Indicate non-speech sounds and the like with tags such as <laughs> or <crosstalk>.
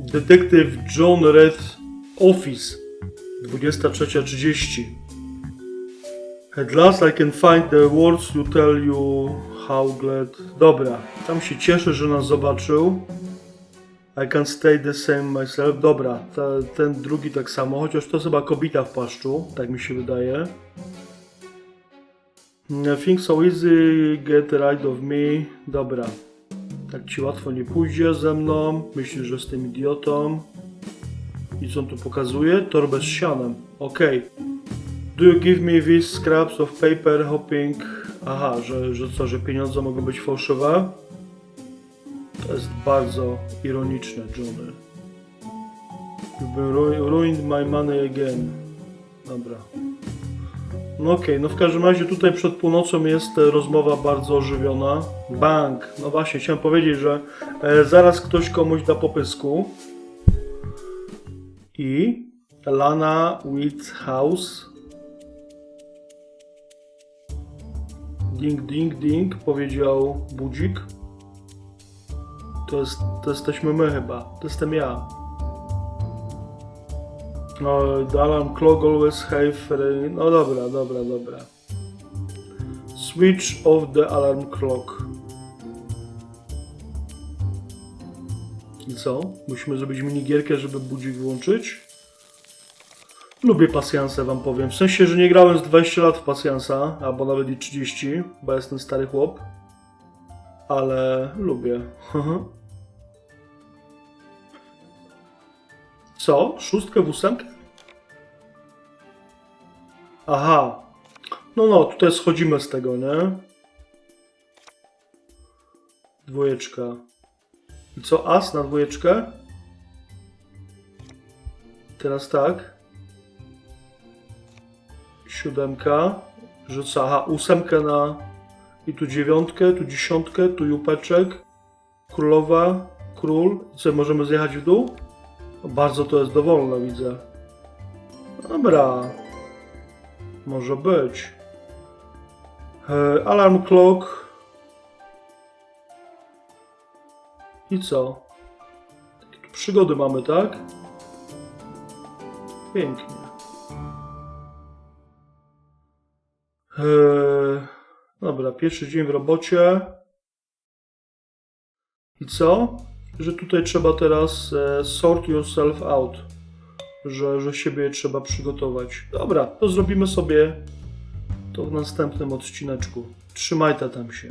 Detektyw John Red Office 23.30 At last I can find the words to tell you how glad... Dobra, tam się cieszę, że nas zobaczył. I can stay the same myself. Dobra, ten drugi tak samo, chociaż to chyba kobita w płaszczu, tak mi się wydaje. I think so easy, get rid of me. Dobra. Tak ci łatwo nie pójdzie ze mną. Myślisz, że jestem idiotą. I co on tu pokazuje? Torbę z sianem. Okej. Do you give me these scraps of paper hoping... Aha, że, że co, że pieniądze mogą być fałszywe? To jest bardzo ironiczne, Johnny. You've ruined my money again. Dobra. No okej, no w każdym razie tutaj przed północą jest e, rozmowa bardzo ożywiona. Bank. No właśnie, chciałem powiedzieć, że e, zaraz ktoś komuś da popysku. I Lana with House. Ding, ding, ding, powiedział budzik. To, jest, to jesteśmy my chyba. To jestem ja. No, alarm clock always have... No dobra, dobra, dobra. Switch off the alarm clock. I co? Musimy zrobić minigierkę, żeby budzik włączyć? Lubię pasjanse, wam powiem. W sensie, że nie grałem z 20 lat w pasjansa, albo nawet i 30, bo jestem stary chłop. Ale lubię. <laughs> Co? Szóstkę w ósemkę? Aha. No, no, tutaj schodzimy z tego, nie? Dwójeczka. I co? As na dwójeczkę? Teraz tak. Siódemka. Rzuca, aha, ósemkę na... I tu dziewiątkę, tu dziesiątkę, tu jupeczek. Królowa, król. Co, możemy zjechać w dół? Bardzo to jest dowolne, widzę. Dobra. Może być. E, alarm clock. I co? Przygody mamy, tak? Pięknie. E, dobra, pierwszy dzień w robocie. I co? Że tutaj trzeba teraz e, sort yourself out. Że, że siebie trzeba przygotować. Dobra, to zrobimy sobie to w następnym odcineczku. Trzymaj ta tam się.